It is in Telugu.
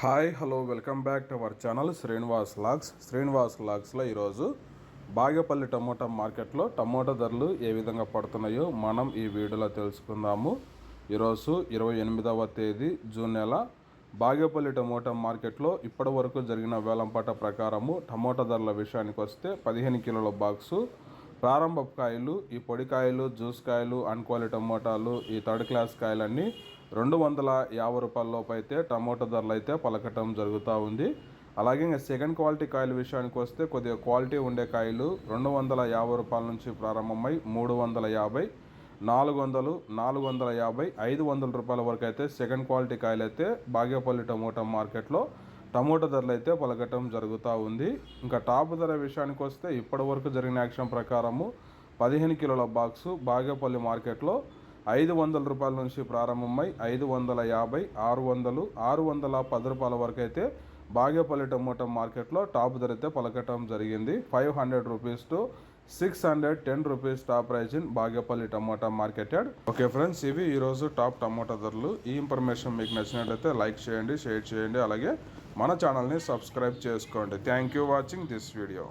Hi hello welcome back to our channel Srinivas logs. Srinivas లాగ్స్లో ఈరోజు బాగేపల్లి టమోటా మార్కెట్లో టమోటా ధరలు ఏ విధంగా పడుతున్నాయో మనం ఈ వీడియోలో తెలుసుకుందాము. ఈరోజు ఇరవై ఎనిమిదవ తేదీ జూన్ నెల. బాగేపల్లి టమోటా మార్కెట్లో ఇప్పటి వరకు జరిగిన వేలంపాట ప్రకారము టమోటా ధరల విషయానికి వస్తే పదిహేను కిలోల బాక్సు ప్రారంభ కాయలు ఈ పొడికాయలు జ్యూస్ కాయలు అన్క్వాలి టమోటాలు ఈ థర్డ్ క్లాస్ కాయలన్నీ రెండు వందల యాభై రూపాయల లోపు అయితే టమోటా ధరలు అయితే పలకటం జరుగుతూ ఉంది. అలాగే ఇంకా సెకండ్ క్వాలిటీ కాయల విషయానికి వస్తే కొద్దిగా క్వాలిటీ ఉండే కాయలు రెండు వందల యాభై రూపాయల నుంచి ప్రారంభమై మూడు వందల యాభై నాలుగు వందలు నాలుగు వందల యాభై ఐదు వందల రూపాయల వరకు అయితే సెకండ్ క్వాలిటీ కాయలు అయితే బాగేపల్లి టమోటా మార్కెట్లో టమోటా ధరలు అయితే పలకటం జరుగుతూ ఉంది. ఇంకా టాప్ ధర విషయానికి వస్తే ఇప్పటి వరకు జరిగిన యాక్షన్ ప్రకారము పదిహేను కిలోల బాక్సు బాగేపల్లి మార్కెట్లో ఐదు వందల రూపాయల నుంచి ప్రారంభమై ఐదు వందల యాభై ఆరు వందలు ఆరు వందల పది రూపాయల వరకు అయితే బాగేపల్లి టమోటా మార్కెట్లో టాప్ ధర అయితే పలకటం జరిగింది. Five hundred rupees to six hundred ten rupees top price in Bagepalli tomato marketed okay friends ఇవి ఈరోజు టాప్ టమోటా ధరలు. ఈ ఇన్ఫర్మేషన్ మీకు నచ్చినట్లయితే లైక్ చేయండి షేర్ చేయండి. అలాగే మన ఛానల్ని సబ్స్క్రైబ్ చేసుకోండి. Thank you watching this video.